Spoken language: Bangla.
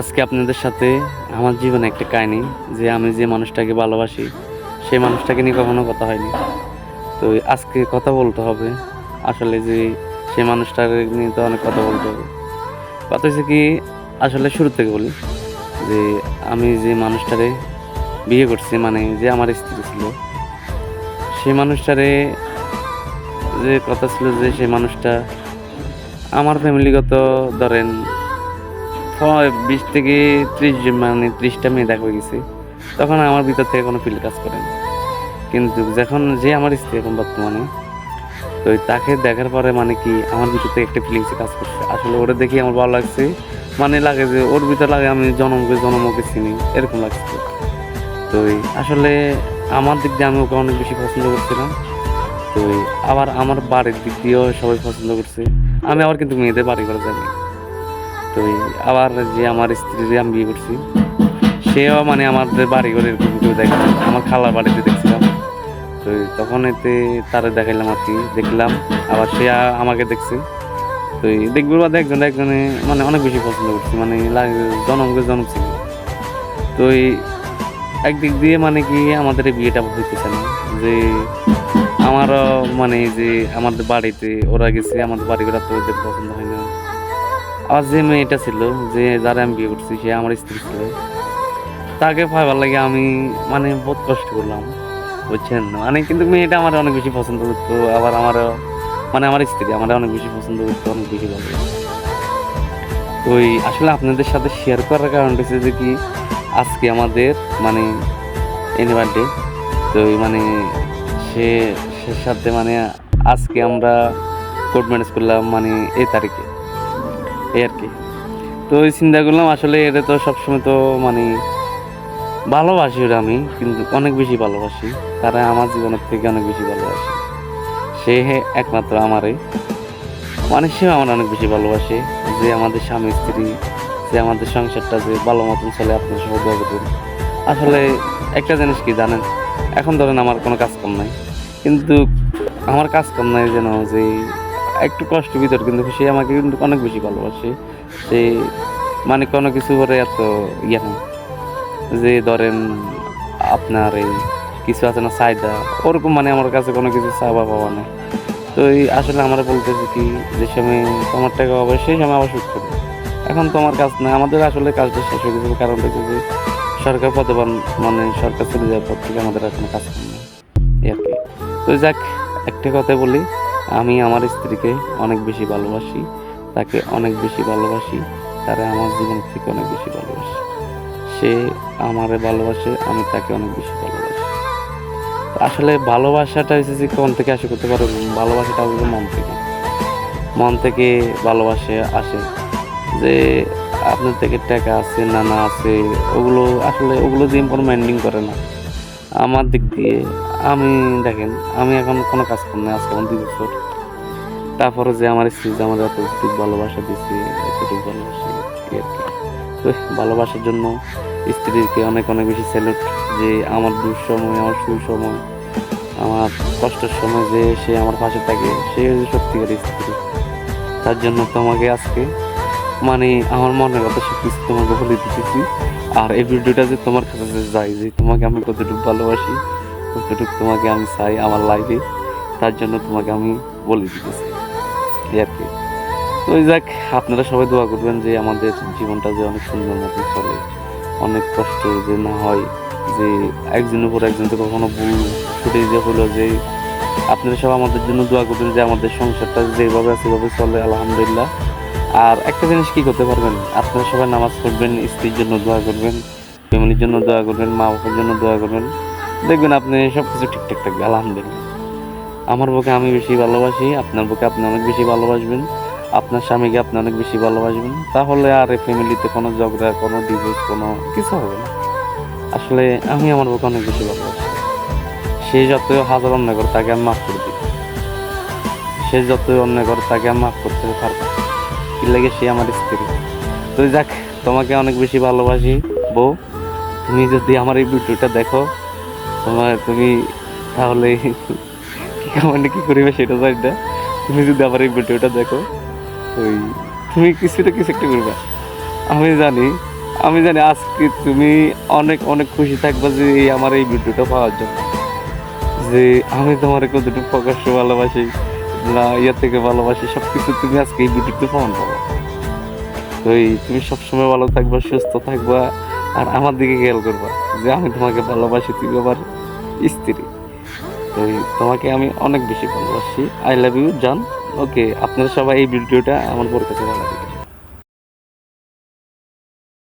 আজকে আপনাদের সাথে আমার জীবনে একটা কাহিনি, যে আমি যে মানুষটাকে ভালোবাসি, সেই মানুষটাকে নিয়ে কখনো কথা হয়নি। তো আজকে কথা বলতে হবে, আসলে যে সেই মানুষটাকে নিয়ে তো অনেক কথা বলতে হবে। কথা হচ্ছে কি, আসলে শুরু থেকে বলি, যে আমি যে মানুষটারে বিয়ে করছি মানে যে আমার স্ত্রী ছিল, সেই মানুষটারে যে কথা ছিল যে সেই মানুষটা আমার ফ্যামিলিগত ধরেন বিশ থেকে ত্রিশ জন মানে ত্রিশটা মেয়ে দেখা হয়ে গেছে। তখন আমার ভিতর থেকে কোনো ফিল কাজ করে না। কিন্তু যখন যে আমার স্ত্রী এখন বর্তমানে, তো তাকে দেখার পরে মানে কি আমার ভিতর থেকে একটা ফিলিংস কাজ করছে। আসলে ওটা দেখে আমার ভালো লাগছে। মানে লাগে যে ওর ভিতর লাগে আমি জনমকে জনমকে চিনি, এরকম লাগছে। তো আসলে আমার দিক দিয়ে আমি ওকে অনেক বেশি পছন্দ করছিলাম। তো আবার আমার বাড়ির দিক দিয়েও সবাই পছন্দ করছে। আমি আবার কিন্তু মেয়েদের বাড়ি করে যাই তো আবার যে আমার স্ত্রী যে আমি বিয়ে করছি, সেও মানে আমাদের বাড়ি ঘরে এরকম কেউ আমার খালার বাড়িতে দেখছিলাম। তো তখন এতে তারে দেখাইলাম আর কি, দেখলাম। আবার সে আমাকে দেখছে। তো দেখবে বাদে একজন একজনে মানে অনেক বেশি পছন্দ করছে মানে জনমকে জনম ছিল তো এই একদিক দিয়ে মানে কি আমাদের এই বিয়েটা হইতেছে না। যে আমারও মানে যে আমাদের বাড়িতে ওরা গেছে, আমাদের বাড়ি ঘোরা তো ওদের পছন্দ হয় না আর যে মেয়েটা ছিল, যে যারা আমি বিয়ে করছি, সে আমার স্ত্রী ছিল। তাকে পাইবার লাগে আমি মানে বহুত কষ্ট করলাম, বুঝছেন? মানে কিন্তু মেয়েটা আমার অনেক বেশি পছন্দ করতো, আবার আমার মানে আমার স্ত্রী আমার অনেক বেশি পছন্দ করতো, অনেক বেশি ভালো ওই, আসলে আপনাদের সাথে শেয়ার করার কারণ হচ্ছে যে কি, আজকে আমাদের মানে এনিভার্ডে তো মানে সে সে সাথে মানে আজকে আমরা কোর্ট ম্যানেজ করলাম মানে এই তারিখে। এই আর কি। তো ওই চিন্তা করলাম, আসলে এটা তো সবসময় তো মানে ভালোবাসি ওরা আমি, কিন্তু অনেক বেশি ভালোবাসি। তারা আমার জীবনের থেকে অনেক বেশি ভালোবাসে। সে একমাত্র আমারই মানে সেও আমার অনেক বেশি ভালোবাসে। যে আমাদের স্বামী, স্ত্রী, যে আমাদের সংসারটা যে ভালো মতন চলে, আপনার সবাই দোয়া আসলে একটা জিনিস কি জানেন, এখন ধরেন আমার কোনো কাজ কম নাই। কিন্তু আমার কাজ কম নাই যেন যে একটু কষ্ট ভিতর, কিন্তু সে আমাকে কিন্তু অনেক বেশি ভালোবাসে। সে মানে কোনো কিছু করে এত ইয়ে না যে ধরেন আপনার এই কিছু আছে না, চাহিদা, ওরকম মানে আমার কাছে কোনো কিছু চাওয়া পাওয়া নেই। তো এই আসলে আমরা বলতেছি কি, যে সময় তোমার টাকা হবে সেই সময় আবার শুট করবে। এখন তোমার কাজ না আমাদের আসলে কাজটা শেষ হয়ে গেছে। কারণ হচ্ছে যে সরকার পদবান মানে সরকার চলে যাওয়ার পর থেকে আমাদের এখন কাজ নেই আর কি। তো যাক, একটা কথা বলি আমি আমার স্ত্রীকে অনেক বেশি ভালোবাসি, তাকে অনেক বেশি ভালোবাসি, তারা আমার জীবন থেকে অনেক বেশি ভালোবাসি। সে আমারে ভালোবাসে, আমি তাকে অনেক বেশি ভালোবাসি। আসলে ভালোবাসাটা যে কোন থেকে আসে করতে পারো, ভালোবাসাটা আসলে মন থেকে। মন থেকে ভালোবাসে আসে যে আপনার থেকে টাকা আছে না না আছে, ওগুলো আসলে ওগুলো দিয়ে কোনো মাইন্ডিং করে না। আমার দিক দিয়ে আমি, দেখেন, আমি এখন কোনো কাজ করি না আজকে আমার দুই বছর। তারপরে যে আমার স্ত্রী যে আমার এতটুকু ভালোবাসা দিচ্ছে এতটুকু ভালোবাসি আর কি। তো ভালোবাসার জন্য স্ত্রীকে অনেক অনেক বেশি স্যালুট যে আমার দুঃসময়, আমার সুসময়, আমার কষ্টের সময় যে সে আমার পাশে থাকে, সে হচ্ছে সত্যিকার স্ত্রী। তার জন্য তোমাকে আজকে মানে আমার মনের কথা সব কিছু তোমাকে বলে দিতেছি। আর এই ভিডিওটা যে তোমার কাছে যে যাই, যে তোমাকে আমি কতটুকু ভালোবাসি কতটুকু তোমাকে আমি চাই আমার লাইফে তার জন্য তোমাকে আমি বলে দিতেছি। এই আর কি? তো যাক, আপনারা সবাই দোয়া করবেন যে আমাদের জীবনটা যে অনেক সুন্দর মতো চলে। অনেক কষ্ট যে না হয়, যে একজনের উপর তো কখনো ভুল ছুটে যে হলো, যে আপনারা সব আমাদের জন্য দোয়া করবেন যে আমাদের সংসারটা যেভাবে আছে সেভাবে চলে, আলহামদুলিল্লাহ। আর একটা জিনিস কি করতে পারবেন? আপনারা সবাই নামাজ পড়বেন, স্ত্রীর জন্য দোয়া করবেন, ফ্যামিলির জন্য দোয়া করবেন মা বাবার জন্য দোয়া করবেন। দেখবেন আপনি সব কিছু ঠিকঠাক থাকবে, আলহামদুলিল্লাহ। আমার বুকে আমি বেশি ভালোবাসি, আপনার বুকে আপনি অনেক বেশি ভালোবাসবেন, আপনার স্বামীকে আপনি অনেক বেশি ভালোবাসবেন। তাহলে আর এই ফ্যামিলিতে কোনো ঝগড়া, কোনো ডিভোর্স কোনো কিছু হবে না। আসলে আমি আমার বুকে অনেক বেশি ভালোবাসি। সে যতই হাজার অন্যায় করে তাকে আমি মাফ করে দিই। সে যতই অন্যায় করে তাকে আমি মাফ করতে পারব। কি লাগে সে আমার স্ত্রী। তো যাক, তোমাকে অনেক বেশি ভালোবাসি, বউ। তুমি যদি আমার এই ভিডিওটা দেখো তোমার তুমি তাহলে কামানে কি করিবে সেটা জানি না। তুমি যদি আমার এই ভিডিওটা দেখো, ওই তুমি কিছু না কিছু একটা করবে। আমি জানি আমি জানি আজকে তুমি অনেক অনেক খুশি থাকবে যে এই আমার এই ভিডিওটা পাওয়ার জন্য। যে আমি তোমার কতটুকু প্রকাশ্য ভালোবাসি, না ইয়ে থেকে ভালোবাসি সব কিছু তুমি আজকে এই ভিডিওতে প্রমাণ পাবো তো এই তুমি সবসময় ভালো থাকবা, সুস্থ থাকবা, আর আমার দিকে খেয়াল করবা যে আমি তোমাকে ভালোবাসি, তুমি আবার স্ত্রী। তো তোমাকে আমি অনেক বেশি ভালোবাসি। আই লাভ ইউ জান। ওকে আপনারা সবাই এই ভিডিওটা আমার পরে কাছে ভালো